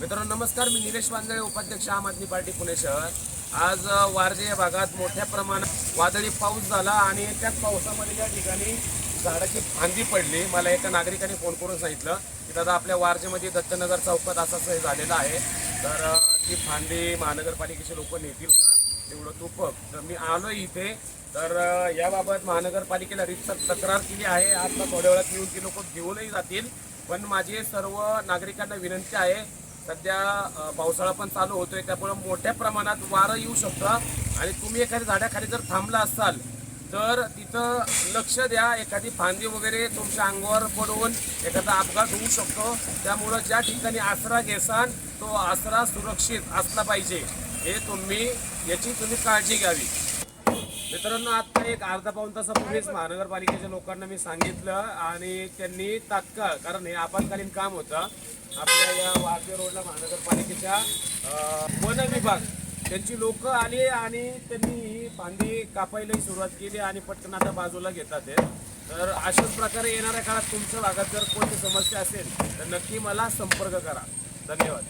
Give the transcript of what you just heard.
मित्रांनो नमस्कार. मी निलेश वांजळे उपाध्यक्ष आम आदमी पार्टी पुणे शहर. आज वारजे या भागात मोठ्या प्रमाणात वादळी पाऊस झाला आणि त्याच पावसामध्ये या ठिकाणी झाडाची फांदी पडली मला एका नागरिकाने फोन करून सांगितलं की दादा आपल्या वारजेमध्ये दत्तनगर चौकात असं हे झालेलं आहे. तर ती फांदी महानगरपालिकेचे लोक नेतील का? तेवढं तूप तर मी आलो इथे. तर याबाबत महानगरपालिकेला रितसर तक्रार केली आहे. आता थोड्या वेळात येऊन ती लोक घेऊनही जातील. पण माझी सर्व नागरिकांना विनंती आहे सध्या पावसाळा पण चालू होतोय त्यामुळे मोठ्या प्रमाणात वारं येऊ शकतं. आणि तुम्ही एखाद्या झाडाखाली जर थांबला असाल तर तिथं लक्ष द्या एखादी फांदी वगैरे तुमच्या अंगावर पडून एखादा अपघात होऊ शकतो. त्यामुळं ज्या ठिकाणी आसरा घेसान तो आसरा सुरक्षित असला पाहिजे. हे तुम्ही याची तुम्ही काळजी घ्यावी. मित्रांनो आता एक अर्धा पाऊन तासापूर्वीच महानगरपालिकेच्या लोकांना मी सांगितलं आणि त्यांनी तात्काळ कारण हे आपत्कालीन काम होतं आपल्या या वाघे रोडला महानगरपालिकेच्या वन विभाग त्यांची लोक आली आणि त्यांनी ही फांदी कापायलाही सुरुवात केली आणि पटकन आता बाजूला घेतात तर अशाच प्रकारे येणाऱ्या काळात तुमच्या भागात जर कोणती समस्या असेल तर नक्की मला संपर्क करा. धन्यवाद.